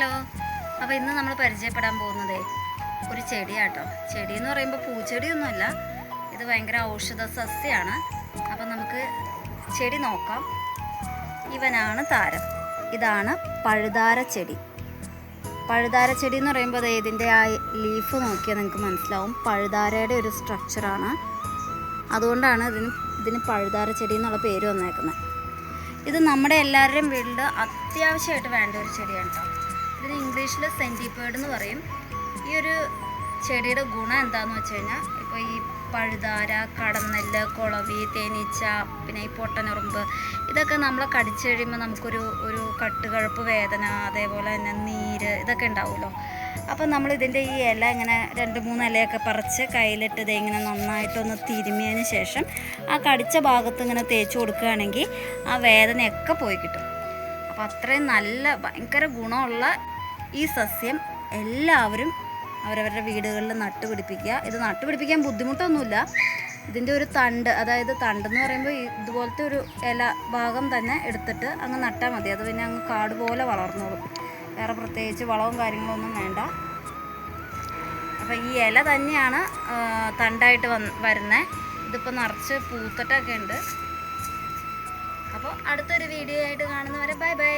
Hello അപ്പോൾ ഇന്ന് നമ്മൾ പരിചയപ്പെടാൻ പോകുന്നത് ഒരു ചെടിയാട്ടോ. ചെടി എന്ന് പറയുമ്പോൾ പൂച്ചെടിയൊന്നുമല്ല ഇത് ഭയങ്കര ഔഷധ സസ്യമാണ് അപ്പം നമുക്ക് ചെടി നോക്കാം. ഇവനാണ് താരം. ഇതാണ് പഴുതാര ചെടി. പഴുതാര ചെടി എന്ന് പറയുമ്പോൾ അത് ഇതിന്റെ ആ ലീഫ് നോക്കിയാൽ നിങ്ങൾക്ക് മനസ്സിലാവും. പഴുതാരയുടെ ഒരു സ്ട്രക്ചറാണ്. അതുകൊണ്ടാണ് ഇതിന് ഇതിന് പഴുതാര ചെടി എന്നുള്ള പേര് വന്നേക്കുന്നത് ഇത് നമ്മുടെ എല്ലാവരുടെയും വീട്ടിൽ അത്യാവശ്യമായിട്ട് വേണ്ട ഒരു ചെടിയാണ് കേട്ടോ ഇംഗ്ലീഷിൽ സെന്റിപ്പേഡ് എന്ന് പറയും. ഈ ഒരു ചെടിയുടെ ഗുണം എന്താണെന്ന് വെച്ച് കഴിഞ്ഞാൽ ഇപ്പോൾ ഈ പഴുതാര കടന്നെല്ല് കുളവി തേനീച്ച പിന്നെ ഈ പൊട്ടനുറുമ്പ് ഇതൊക്കെ നമ്മളെ കടിച്ചു കഴിയുമ്പോൾ നമുക്കൊരു ഒരു കട്ടുകഴപ്പ് വേദന അതേപോലെ തന്നെ നീര് ഇതൊക്കെ ഉണ്ടാവുമല്ലോ. അപ്പം നമ്മൾ ഇതിന്റെ ഈ ഇല ഇങ്ങനെ രണ്ട് മൂന്ന് ഇലയൊക്കെ പറിച്ച് കയ്യിലിട്ട് ഇത് ഇങ്ങനെ നന്നായിട്ടൊന്ന് തിരുമിയതിന് ശേഷം ആ കടിച്ച ഭാഗത്ത് ഇങ്ങനെ തേച്ച് കൊടുക്കുകയാണെങ്കിൽ ആ വേദനയൊക്കെ പോയി കിട്ടും. അപ്പോൾ അത്രയും നല്ല ഭയങ്കര ഗുണമുള്ള ഈ സസ്യം എല്ലാവരും അവരവരുടെ വീടുകളിൽ നട്ടുപിടിപ്പിക്കുക. ഇത് നട്ടുപിടിപ്പിക്കാൻ ബുദ്ധിമുട്ടൊന്നുമില്ല. ഇതിന്റെ ഒരു തണ്ട് അതായത് തണ്ടെന്ന് പറയുമ്പോൾ ഇതുപോലത്തെ ഒരു ഇല ഭാഗം തന്നെ എടുത്തിട്ട് അങ്ങ് നട്ടാൽ മതി. അത് പിന്നെ അങ്ങ് കാട് പോലെ വളർന്നോളും. വേറെ പ്രത്യേകിച്ച് വളവും കാര്യങ്ങളൊന്നും വേണ്ട. അപ്പോൾ ഈ ഇല തന്നെയാണ് തണ്ടായിട്ട് വന്ന് വരുന്നത് ഇതിപ്പോൾ നിറച്ച് പൂത്തിട്ടൊക്കെ ഉണ്ട്. അപ്പോൾ അടുത്തൊരു വീഡിയോ ആയിട്ട് കാണുന്നവരെ ബൈ ബൈ.